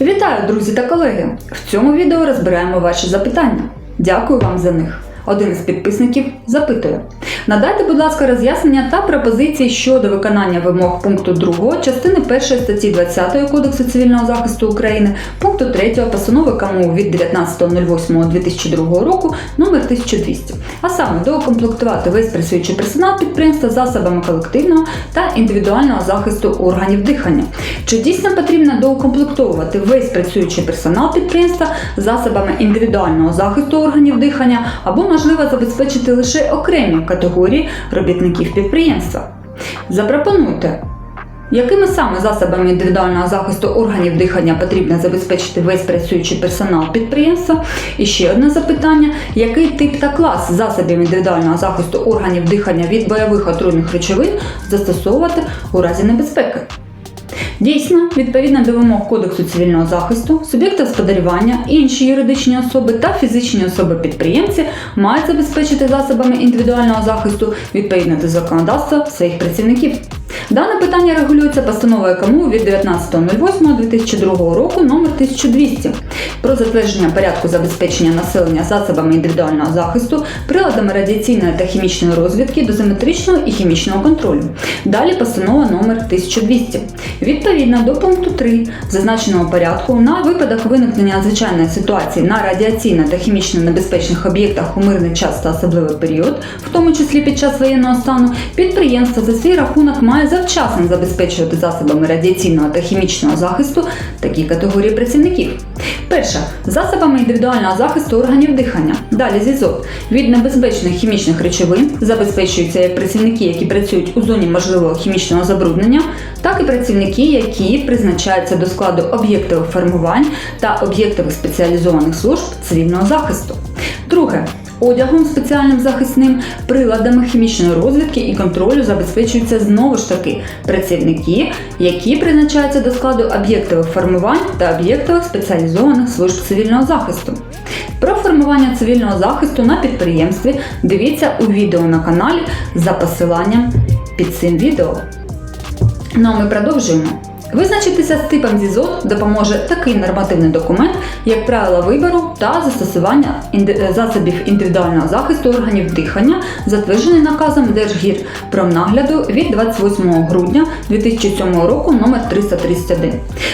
Вітаю, друзі та колеги! В цьому відео розбираємо ваші запитання. Дякую вам за них. Один із підписників запитує: надайте, будь ласка, роз'яснення та пропозиції щодо виконання вимог пункту 2 частини 1 статті 20 Кодексу цивільного захисту України, пункту 3 постанови КМУ від 19.08.2002 року номер 1200, а саме доукомплектувати весь працюючий персонал підприємства засобами колективного та індивідуального захисту органів дихання. Чи дійсно потрібно доукомплектовувати весь працюючий персонал підприємства засобами індивідуального захисту органів дихання або можливо забезпечити лише окремі категорії робітників підприємства? Запропонуйте. Якими саме засобами індивідуального захисту органів дихання потрібно забезпечити весь працюючий персонал підприємства? І ще одне запитання: який тип та клас засобів індивідуального захисту органів дихання від бойових отруйних речовин застосовувати у разі небезпеки? Дійсно, відповідно до вимог Кодексу цивільного захисту, суб'єкти господарювання, інші юридичні особи та фізичні особи-підприємці мають забезпечити засобами індивідуального захисту відповідно до законодавства своїх працівників. Дане питання регулюється постановою КМУ від 19.08.2002 року номер 1200 про затвердження порядку забезпечення населення засобами індивідуального захисту, приладами радіаційної та хімічної розвідки, дозиметричного і хімічного контролю. Далі постанова номер 1200. Відповідно до пункту 3 зазначеного порядку на випадок виникнення надзвичайної ситуації на радіаційно та хімічно небезпечних об'єктах у мирний час та особливий період, в тому числі під час воєнного стану, підприємство за свій рахунок має завчасно забезпечувати засобами радіаційного та хімічного захисту такі категорії працівників. Перше засобами індивідуального захисту органів дихання. Далі зізот від небезпечних хімічних речовин забезпечуються як працівники, які працюють у зоні можливого хімічного забруднення, так і працівники, які призначаються до складу об'єктових формувань та об'єктових спеціалізованих служб цивільного захисту. Друге. Одягом спеціальним захисним приладами хімічної розвідки і контролю забезпечуються знову ж таки працівники, які призначаються до складу об'єктових формувань та об'єктових спеціалізованих служб цивільного захисту. Про формування цивільного захисту на підприємстві дивіться у відео на каналі за посиланням під цим відео. Ну а ми продовжуємо. Визначитися з типом ЗІЗОТ допоможе такий нормативний документ, як правила вибору та застосування засобів індивідуального захисту органів дихання, затверджений наказом Держгірпромнагляду від 28 грудня 2007 року номер 331.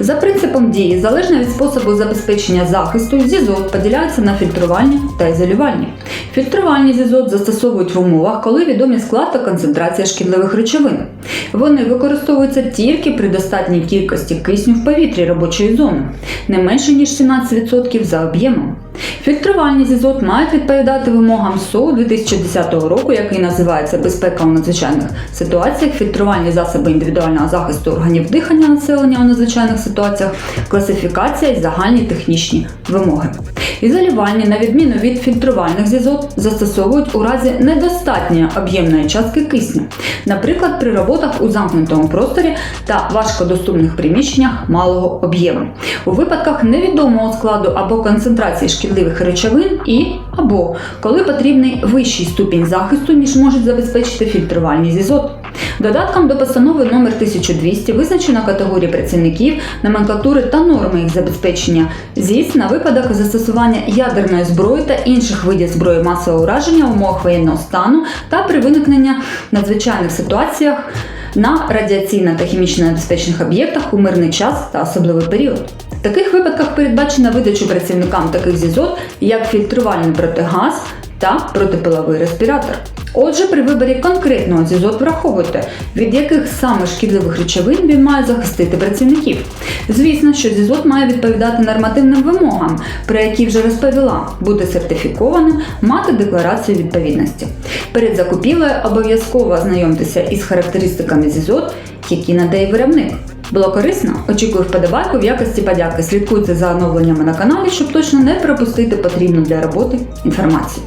За принципом дії, залежно від способу забезпечення захисту, ЗІЗОТ поділяються на фільтрувальні та ізолювальні. Фільтрувальні ЗІЗОТ застосовують в умовах, коли відомі склад та концентрація шкідливих речовин. Вони використовуються тільки при достатній кількості кисню в повітрі робочої зони, не менше ніж 17% за об'ємом. Фільтрувальні зізот мають відповідати вимогам СОУ 2010 року, який називається Безпека у надзвичайних ситуаціях, фільтрувальні засоби індивідуального захисту органів дихання населення у надзвичайних ситуаціях, класифікація і загальні технічні вимоги. Ізолювальні, на відміну від фільтрувальних зізот, застосовують у разі недостатньої об'ємної частки кисню, наприклад, при роботах у замкнутому просторі та важкодоступних приміщеннях малого об'єму, у випадках невідомого складу або концентрації шкідливих речовин і або коли потрібний вищий ступінь захисту, ніж можуть забезпечити фільтрувальні зізот. Додатком до постанови номер 1200 визначено категорії працівників, номенклатури та норми їх забезпечення. ЗІС на випадок застосування ядерної зброї та інших видів зброї масового ураження в умовах воєнного стану та при виникненні надзвичайних ситуаціях на радіаційно та хімічно небезпечних об'єктах у мирний час та особливий період. В таких випадках передбачена видача працівникам таких зізот, як фільтрувальний протигаз та протипиловий респіратор. Отже, при виборі конкретного зізот враховуйте, від яких саме шкідливих речовин він має захистити працівників. Звісно, що зізот має відповідати нормативним вимогам, про які вже розповіла, бути сертифікованим, мати декларацію відповідності. Перед закупівлею обов'язково ознайомтеся із характеристиками зізот, які надає виробник. Було корисно? Очікую вподобайку в якості подяки. Слідкуйте за оновленнями на каналі, щоб точно не пропустити потрібну для роботи інформацію.